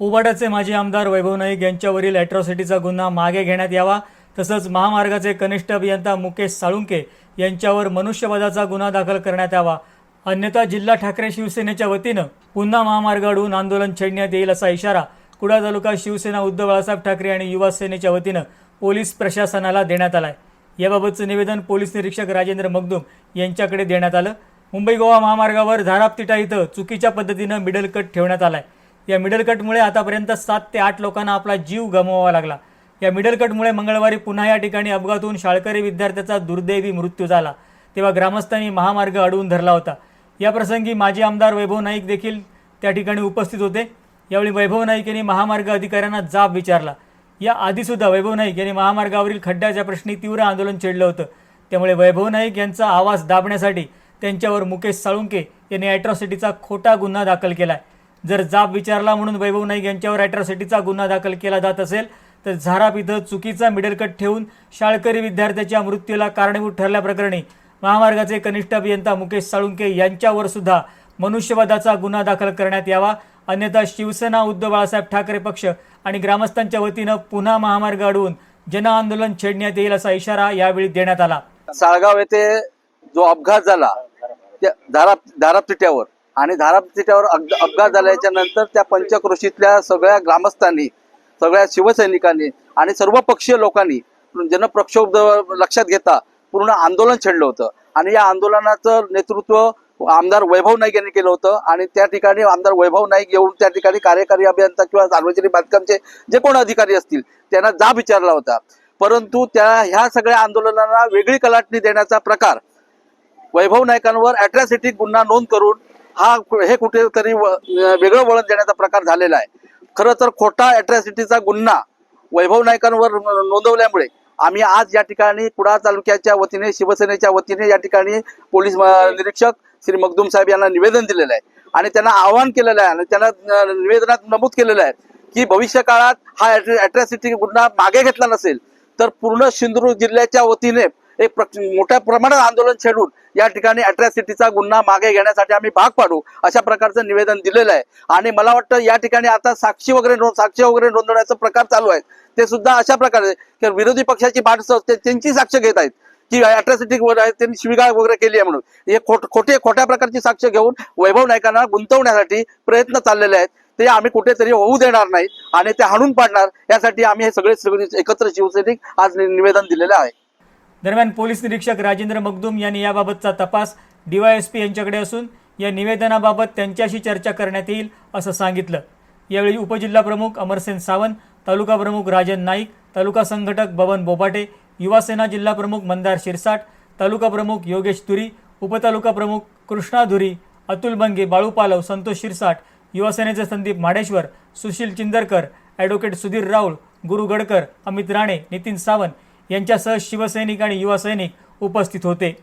उबाड्याचे माजी आमदार वैभव नाईक यांच्यावरील ॲट्रॉसिटीचा गुन्हा मागे घेण्यात यावा तसंच महामार्गाचे कनिष्ठ अभियंता मुकेश साळुंके यांच्यावर मनुष्यवधाचा गुन्हा दाखल करण्यात यावा. अन्यथा जिल्हा ठाकरे शिवसेनेच्या वतीनं पुन्हा महामार्ग अडवून आंदोलन छेडण्यात येईल असा इशारा कुडा तालुका शिवसेना उद्धव बाळासाहेब ठाकरे आणि युवा सेनेच्या वतीनं पोलीस प्रशासनाला देण्यात आला आहे याबाबतचं निवेदन पोलीस निरीक्षक राजेंद्र मगदुम यांच्याकडे देण्यात आलं. मुंबई गोवा महामार्गावर धारापतिटा इथं चुकीच्या पद्धतीनं मिडल कट ठेवण्यात आलाय. या मिडल कटमुळे आतापर्यंत सात ते आठ लोकांना आपला जीव गमवावा लागला. या मिडल कटमुळे मंगळवारी पुन्हा या ठिकाणी अपघात होऊन शाळकरी विद्यार्थ्याचा दुर्दैवी मृत्यू झाला. तेव्हा ग्रामस्थांनी महामार्ग अडवून धरला होता. या प्रसंगी माजी आमदार वैभव नाईक देखील त्या ठिकाणी उपस्थित होते. यावेळी वैभव नाईक यांनी महामार्ग अधिकाऱ्यांना जाब विचारला. या आधीसुद्धा वैभव नाईक यांनी महामार्गावरील खड्ड्याच्या प्रश्नी तीव्र आंदोलन छेडलं होतं. त्यामुळे वैभव नाईक यांचा आवाज दाबण्यासाठी त्यांच्यावर मुकेश साळुंके यांनी ॲट्रॉसिटीचा खोटा गुन्हा दाखल केला आहे जर जाब विचारला म्हणून वैभव नाईक यांच्यावर अॅट्रॉसिटीचा गुन्हा दाखल केला जात असेल तर झाराप इथं चुकीचा मिडल कट ठेवून शाळकरी विद्यार्थ्याच्या मृत्यूला कारणीभूत ठरल्याप्रकरणी महामार्गाचे कनिष्ठ अभियंता मुकेश साळुंके यांच्यावर सुद्धा मनुष्यवादाचा गुन्हा दाखल करण्यात यावा. अन्यथा शिवसेना उद्धव बाळासाहेब ठाकरे पक्ष आणि ग्रामस्थांच्या वतीनं पुन्हा महामार्ग अडवून जनआंदोलन छेडण्यात येईल असा इशारा यावेळी देण्यात आला. साळगाव येथे जो अपघात झाला त्या धारा धारापतिट्यावर आणि धारापतिट्यावर अपघात झाल्याच्यानंतर त्या पंचक्रोशीतल्या सगळ्या ग्रामस्थांनी सगळ्या शिवसैनिकांनी आणि सर्व पक्षीय लोकांनी जनप्रक्षोभ लक्षात घेता पूर्ण आंदोलन छेडलं होतं. आणि या आंदोलनाचं नेतृत्व आमदार वैभव नाईक यांनी केलं होतं आणि त्या ठिकाणी आमदार वैभव नाईक येऊन त्या ठिकाणी कार्यकारी अभियंता किंवा सार्वजनिक बांधकामचे जे कोण अधिकारी असतील त्यांना जाब विचारला होता. परंतु त्या ह्या सगळ्या आंदोलनाला वेगळी कलाटणी देण्याचा प्रकार वैभव नायकांवर अॅट्रॅसिटी गुन्हा नोंद करून हा हे कुठेतरी व- वेगळं वळण देण्याचा प्रकार झालेला आहे. खरं तर खोटा अट्रॅसिटीचा गुन्हा वैभव नायकांवर नोंदवल्यामुळे आम्ही आज या ठिकाणी कुडाळ तालुक्याच्या वतीने शिवसेनेच्या वतीने या ठिकाणी पोलीस निरीक्षक श्री मखदूम साहेब यांना निवेदन दिलेलं आहे. आणि त्यांना आवाहन केलेलं आहे आणि त्यांना निवेदनात नमूद केलेलं आहे की भविष्य काळात हा अट्रॅसिटी गुन्हा मागे घेतला नसेल तर पूर्ण सिंधुदुर्ग जिल्ह्याच्या वतीने एक मोठ्या प्रमाणात आंदोलन छेडून या ठिकाणी अट्रॅसिटीचा गुन्हा मागे घेण्यासाठी आम्ही भाग पाडू अशा प्रकारचं निवेदन दिलेलं आहे. आणि मला वाटतं या ठिकाणी आता साक्षी वगैरे नोंद साक्षी वगैरे नोंदवण्याचा प्रकार चालू आहे ते सुद्धा अशा प्रकारे की विरोधी पक्षाची माणसं त्यांची साक्ष घेत आहेत. की अट्रॅसिटी त्यांनी शिवीगाळ वगैरे केली आहे म्हणून. हे खोट खोटे खोट्या प्रकारची साक्ष घेऊन वैभव नायकांना गुंतवण्यासाठी प्रयत्न चाललेले आहेत. ते आम्ही कुठेतरी होऊ देणार नाही आणि ते हाणून पाडणार. यासाठी आम्ही हे सगळे एकत्र शिवसैनिक आज निवेदन दिलेलं आहे. दरम्यान पोलीस निरीक्षक राजेंद्र मगदूम यांनी याबाबतचा तपास डीवायएसपी यांच्याकडे असून या निवेदनाबाबत त्यांच्याशी चर्चा करण्यात येईल असं सांगितलं. यावेळी उपजिल्हा प्रमुख अमरसेन सावंत तालुका प्रमुख राजन नाईक तालुका संघटक बबन बोपाटे युवासेना जिल्हा प्रमुख मंदार शिरसाट तालुका प्रमुख योगेश तुरी उपतालुका प्रमुख कृष्णा धुरी अतुल बंगे बाळू पालव संतोष शिरसाट युवासेनेचे संदीप माडेश्वर सुशील चिंदरकर ॲडव्होकेट सुधीर राऊळ गुरु गडकर अमित राणे नितीन सावंत यांच्यासह शिवसैनिक आणि युवा सैनिक उपस्थित होते.